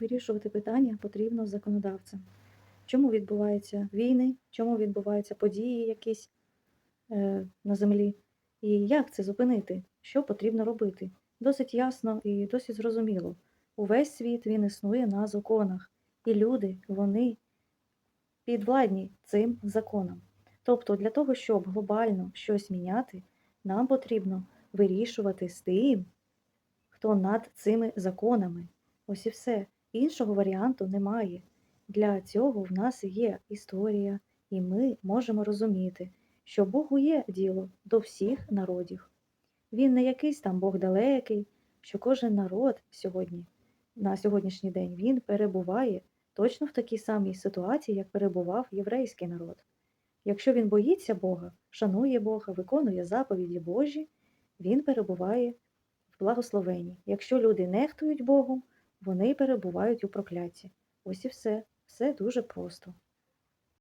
Вирішувати питання потрібно законодавцям. Чому відбуваються війни, чому відбуваються події якісь е, на землі, і як це зупинити, що потрібно робити. Досить ясно і досить зрозуміло. Увесь світ він існує на законах, і люди вони підвладні цим законам. Тобто, для того, щоб глобально щось міняти, нам потрібно вирішувати з тим, хто над цими законами. Ось і все. Іншого варіанту немає. Для цього в нас є історія, і ми можемо розуміти, що Богу є діло до всіх народів. Він не якийсь там Бог далекий, що кожен народ сьогодні, на сьогоднішній день, він перебуває точно в такій самій ситуації, як перебував єврейський народ. Якщо він боїться Бога, шанує Бога, виконує заповіді Божі, він перебуває в благословенні. Якщо люди нехтують Богом, вони перебувають у прокляті. Ось і все. Все дуже просто.